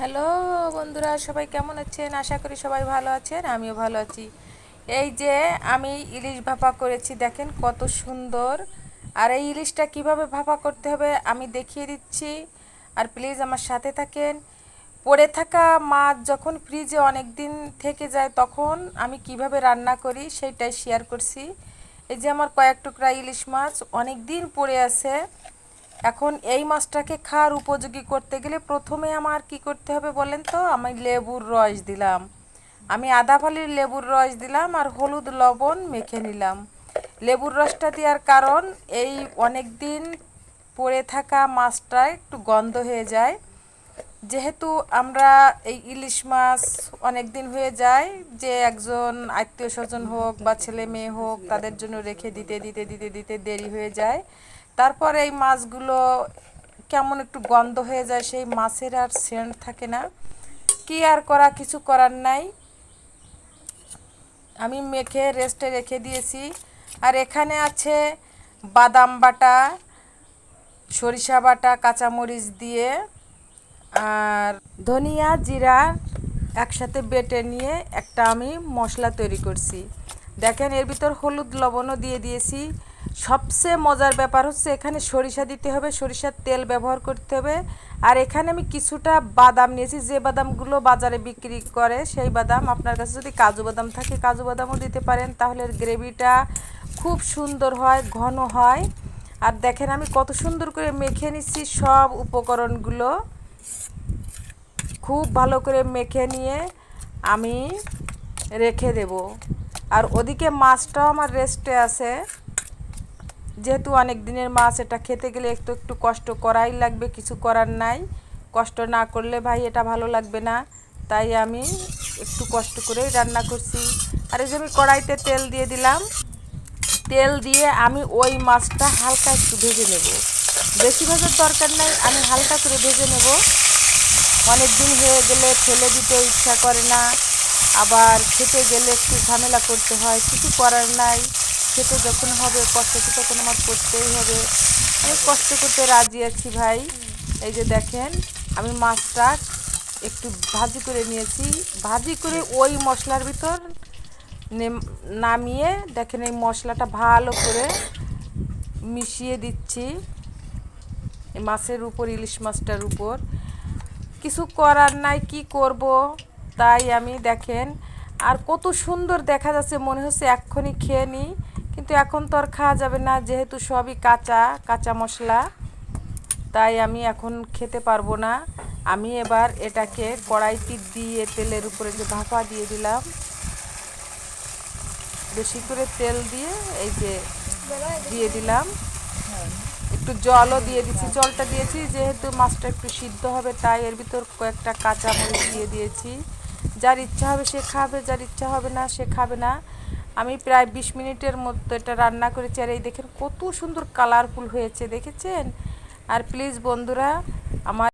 Hello বন্ধুরা, সবাই কেমন আছেন? আশা করি সবাই ভালো আছেন, আমিও ভালো আছি। এই যে আমি ইলিশ ভাপা করেছি, দেখেন কত সুন্দর। আর এই ইলিশটা কীভাবে ভাপা করতে হবে আমি দেখিয়ে দিচ্ছি। আর প্লিজ আমার সাথে থাকেন। পড়ে থাকা মাছ যখন ফ্রিজে অনেক দিন থেকে যায়, তখন আমি কীভাবে রান্না করি সেইটাই শেয়ার করছি। এই যে আমার কয়েক টুকরা ইলিশ মাছ অনেক দিন পড়ে আছে। এখন এই মাছটাকে খাওয়ার উপযোগী করতে গেলে প্রথমে আমার কি করতে হবে বলেন তো? আমি লেবুর রস দিলাম। আমি আদা ফালির লেবুর রস দিলাম আর হলুদ লবণ মেখে নিলাম। লেবুর রসটা দেওয়ার কারণ এই অনেক দিন পড়ে থাকা মাছটা একটু গন্ধ হয়ে যায়। যেহেতু আমরা এই ইলিশ মাছ অনেক দিন হয়ে যায়, যে একজন আত্মীয় স্বজন হোক বা ছেলে মেয়ে হোক তাদের জন্য রেখে দিতে দিতে দিতে দিতে দেরি হয়ে যায়। তারপরে এই মাছগুলো কেমন একটু গন্ধ হয়ে যায়, সেই মাছের আর সেন্ট থাকে না। কি আর করা, কিছু করার নাই। আমি মেখে রেস্টে রেখে দিয়েছি। আর এখানে আছে বাদাম বাটা, সরিষা বাটা, কাঁচামরিচ দিয়ে, আর ধনিয়া জিরা একসাথে বেটে নিয়ে একটা আমি মশলা তৈরি করছি। দেখেন, এর ভিতর হলুদ লবণও দিয়ে দিয়েছি। সবচেয়ে মজার ব্যাপার হচ্ছে এখানে সরিষা দিতে হবে, সরিষার তেল ব্যবহার করতে হবে। আর এখানে আমি কিছুটা বাদাম নিয়েছি, যে বাদামগুলো বাজারে বিক্রি করে সেই বাদাম আপনার কাছে যদি কাজু বাদাম থাকে কাজু বাদামও দিতে পারেন, তাহলে গ্রেভিটা খুব সুন্দর হয়, ঘন হয়। আর দেখেন আমি কত সুন্দর করে মেখে নিচ্ছি সব উপকরণগুলো। খুব ভালো করে মেখে নিয়ে আমি রেখে দেব। আর ওদিকে মাছটাও আমার রেস্টে আছে। যেহেতু অনেক দিনের মাছ, এটা খেতে গেলে একটু একটু কষ্ট করাই লাগবে, কিছু করার নাই। কষ্ট না করলে ভাই এটা ভালো লাগবে না। তাই আমি একটু কষ্ট করেই রান্না করছি। আর এই যে আমি কড়াইতে তেল দিয়ে দিলাম। তেল দিয়ে আমি ওই মাছটা হালকা একটু ভেজে নেব। বেশি ভাজার দরকার নাই, আমি হালকা করে ভেজে নেব। অনেক দিন হয়ে গেলে ফেলে দিতে ইচ্ছা করে না। আবার খেতে গেলে একটু ঝামেলা করতে হয়, কিছু করার নাই। খেতে যখন হবে, কষ্ট তখন আমার করতেই হবে। আমি কষ্ট করতে রাজি আছি ভাই। এই যে দেখেন, আমি মাছটা একটু ভাজি করে নিয়েছি। ভাজি করে ওই মশলার ভিতর নামিয়ে দেখেন এই মশলাটা ভালো করে মিশিয়ে দিচ্ছি। মাছের উপর, ইলিশ মাছটার উপর। কিছু করার নাই, কি করব? তাই আমি দেখেন, আর কত সুন্দর দেখা যাচ্ছে, মনে হচ্ছে এক্ষুনি খেয়ে নিই। কিন্তু এখন তো আর খাওয়া যাবে না, যেহেতু সবই কাঁচা কাঁচা মশলা। তাই আমি এখন খেতে পারব না। আমি এবার এটাকে কড়াইটি দিয়ে তেলের উপরে যে ভাপা দিয়ে দিলাম, বেশি করে তেল দিয়ে এই যে দিয়ে দিলাম। একটু জলও দিয়ে দিচ্ছি, জলটা দিয়েছি, যেহেতু মাছটা একটু সিদ্ধ হবে, তাই এর ভিতর কয়েকটা কাঁচা মরিচ দিয়ে দিয়েছি। যার ইচ্ছা হবে সে খাবে, যার ইচ্ছা হবে না সে খাবে না। আমি প্রায় বিশ মিনিটের মতো এটা রান্না করেছি আর এই দেখেন কত সুন্দর কালারফুল হয়েছে, দেখেছেন? আর প্লিজ বন্ধুরা, আমার